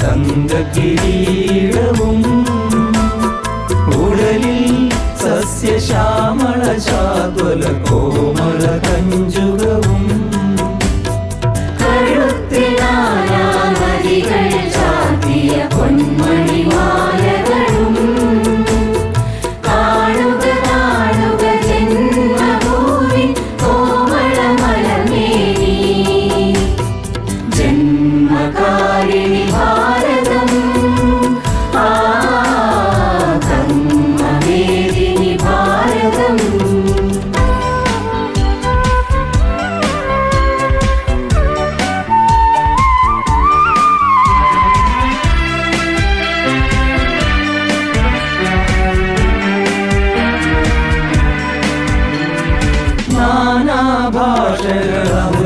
തങ്ക കിരീടവും ഉടലിൽ സസ്യശ്യാമള ശാതുല കോമള കഞ്ചുകവും കഴുത്തിനാരാമരികൾ ചാത്തിയ പൊന്മണിമാ Rabbi